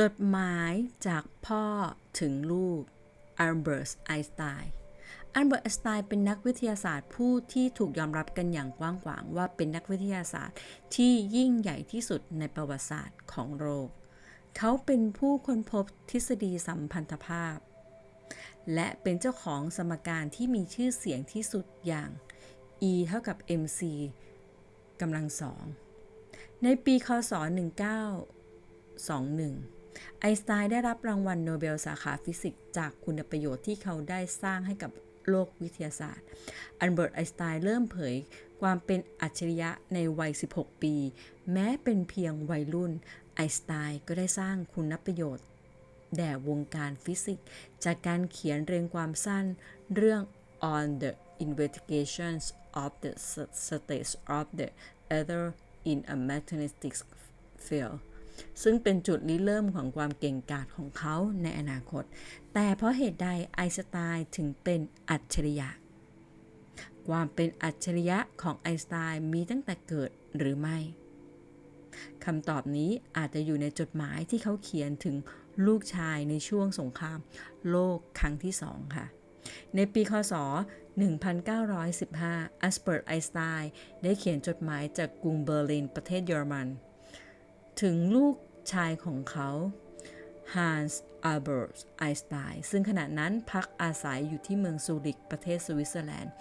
จดหมายจากพ่อถึงลูกอัลเบิร์ตไอน์สไตน์อัลเบิร์ตไอน์สไตน์เป็นนักวิทยาศาสตร์ผู้ที่ถูกยอมรับกันอย่างกว้างขวางว่าเป็นนักวิทยาศาสตร์ที่ยิ่งใหญ่ที่สุดในประวัติศาสตร์ของโลก เขาเป็นผู้ค้นพบทฤษฎีสัมพันธภาพ และเป็นเจ้าของสมการที่มีชื่อเสียงที่สุดอย่าง E เท่ากับ mc กำลังสอง ในปีคศ 1921 ไอน์สไตน์ได้รับรางวัลโนเบลสาขาฟิสิกส์จากคุณประโยชน์ที่เขาได้สร้างให้กับโลกวิทยาศาสตร์ อันเบิร์ตไอน์สไตน์เริ่มเผยความเป็นอัจฉริยะในวัย 16 ปี แม้เป็นเพียงวัยรุ่น ไอน์สไตน์ก็ได้สร้างคุณประโยชน์ แด่วงการฟิสิกส์จากการเขียนเรียงความสั้นเรื่อง on the investigations of the states of the ether in a magnetic field ซึ่งเป็นจุดริเริ่มของความเก่งกาจของเขาในอนาคต แต่เพราะเหตุใดไอน์สไตน์ถึงเป็นอัจฉริยะ ความเป็นอัจฉริยะของไอน์สไตน์มีตั้งแต่เกิดหรือไม่คำตอบนี้อาจจะอยู่ในจดหมายที่เขาเขียนถึงลูกชายในช่วงสงคราม โลกครั้งที่สองค่ะ ในปีคศ 1915 อัสเบิร์ตไอน์สไตน์ได้เขียนจดหมายจากกรุงเบอร์ลินประเทศเยอรมัน ถึงลูกชายของเขาฮันส์อัลเบิร์ตไอน์สไตน์ซึ่งขณะนั้นพักอาศัยอยู่ที่เมืองซูริกประเทศสวิตเซอร์แลนด์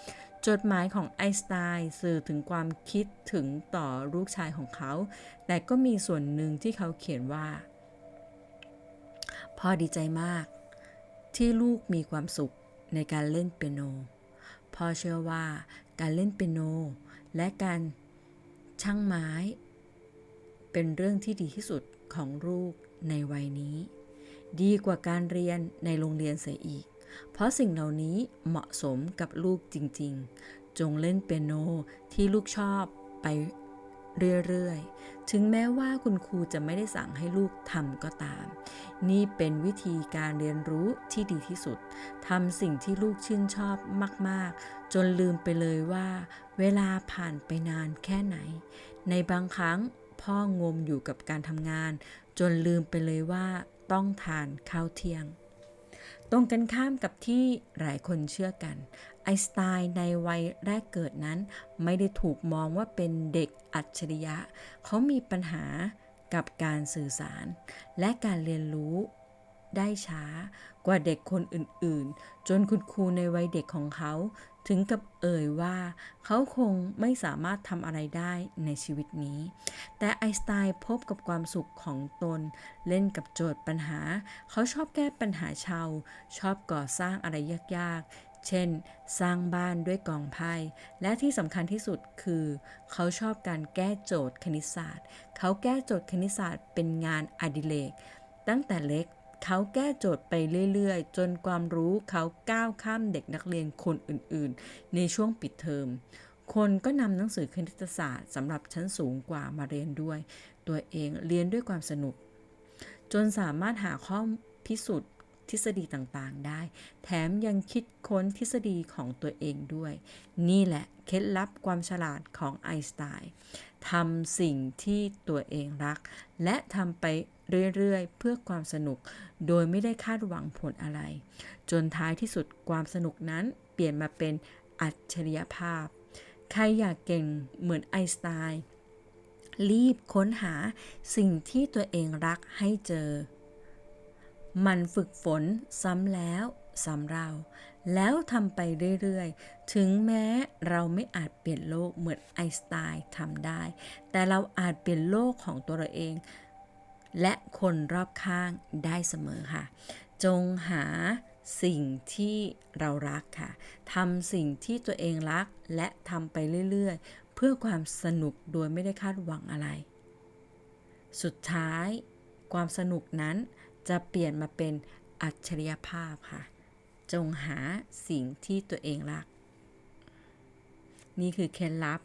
จดหมายของไอน์สไตน์สื่อถึงความคิดถึงต่อลูกชายของเขา แต่ก็มีส่วนหนึ่งที่เขาเขียนว่า พ่อดีใจมาก ที่ลูกมีความสุขในการเล่นเปียโน พ่อเชื่อว่าการเล่นเปียโน และการช่างไม้ เป็นเรื่องที่ดีที่สุดของลูกในวัยนี้ ดีกว่าการเรียนในโรงเรียนเสียอีก เพราะสิ่งเหล่านี้เหมาะสมกับลูกจริง ๆ จงเล่นเปียโนที่ลูกชอบไปเรื่อยๆ ถึงแม้ว่าคุณครูจะไม่ได้สั่งให้ลูกทำก็ตาม นี่เป็นวิธีการเรียนรู้ที่ดีที่สุด ทำสิ่งที่ลูกชื่นชอบมาก ๆ จนลืมไปเลยว่า เวลาผ่านไปนานแค่ไหน ในบางครั้ง พ่องมอยู่กับการทำงาน จนลืมไปเลยว่าต้องทานข้าวเที่ยง ตรงกันข้ามกับที่หลายคนเชื่อกัน ไอน์สไตน์ในวัยแรกเกิดนั้น ไม่ได้ถูกมองว่าเป็นเด็กอัจฉริยะ เขามีปัญหากับการสื่อสาร และการเรียนรู้ ได้ช้ากว่าเด็กคนอื่นๆ จนคุณครูในวัยเด็กของเขา ถึงกับเอ่ยว่าเขาคงไม่สามารถทำอะไรได้ในชีวิตนี้ แต่ไอสไตน์พบกับความสุขของตน เล่นกับโจทย์ปัญหา เขาชอบแก้ปัญหาชาวชอบก่อสร้างอะไรยากๆเช่น สร้างบ้านด้วยกองไพ่ และที่สำคัญที่สุดคือ เขาชอบการแก้โจทย์คณิตศาสตร์ เขาแก้โจทย์คณิตศาสตร์เป็นงานอดิเรกตั้งแต่เล็ก เขาแก้โจทย์ไปเรื่อยๆ จนความรู้เขาก้าวข้ามเด็กนักเรียนคนอื่นๆ ในช่วงปิดเทอม คนก็นำหนังสือคณิตศาสตร์สำหรับชั้นสูงกว่ามาเรียนด้วย ตัวเองเรียนด้วยความสนุก จนสามารถหาข้อพิสูจน์ทฤษฎีต่างๆ ได้ แถมยังคิดค้นทฤษฎีของตัวเองด้วย นี่แหละเคล็ดลับความฉลาดของไอน์สไตน์ทำสิ่งที่ตัวเองรัก และทำไป เรื่อยๆ เพื่อความสนุก โดยไม่ได้คาดหวังผลอะไร จนท้ายที่สุดความสนุกนั้นเปลี่ยนมาเป็นอัจฉริยภาพ ใครอยากเก่งเหมือนไอน์สไตน์รีบค้นหาสิ่งที่ตัวเองรักให้เจอ มันฝึกฝนซ้ำแล้วซ้ำเรา แล้วทำไปเรื่อยๆ ถึงแม้เราไม่อาจเปลี่ยนโลกเหมือนไอน์สไตน์ทำได้ แต่เราอาจเปลี่ยนโลกของตัวเราเอง และคนรอบข้างได้เสมอค่ะ จงหาสิ่งที่เรารักค่ะทำสิ่งที่ตัวเองรักและทำไปเรื่อยๆ เพื่อความสนุกโดยไม่ได้คาดหวังอะไร สุดท้าย ความสนุกนั้นจะเปลี่ยนมาเป็นอัจฉริยภาพค่ะ จงหาสิ่งที่ตัวเองรัก นี่คือเคล็ดลับ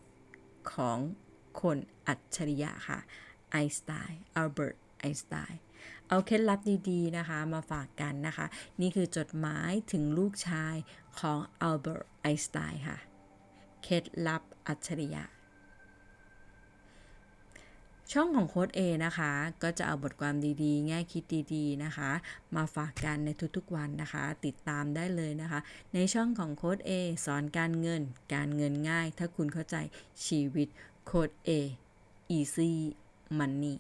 ของคนอัจฉริยะค่ะ ไอน์สไตน์อัลเบิร์ต ไอน์สไตน์เอาเคล็ดลับดีๆนะคะมาฝากกันนะคะ นี่คือจดหมายถึงลูกชายของอัลเบิร์ตไอน์สไตน์ค่ะ เคล็ดลับอัจฉริยะ ช่องของโค้ด A นะคะ ก็จะเอาบทความดีๆ แง่คิดดีๆนะคะ มาฝากกันในทุกๆวันนะคะ ติดตามได้เลยนะคะ ในช่องของโค้ด A สอนการเงิน การเงินง่าย ถ้าคุณเข้าใจชีวิตโค้ด A easy money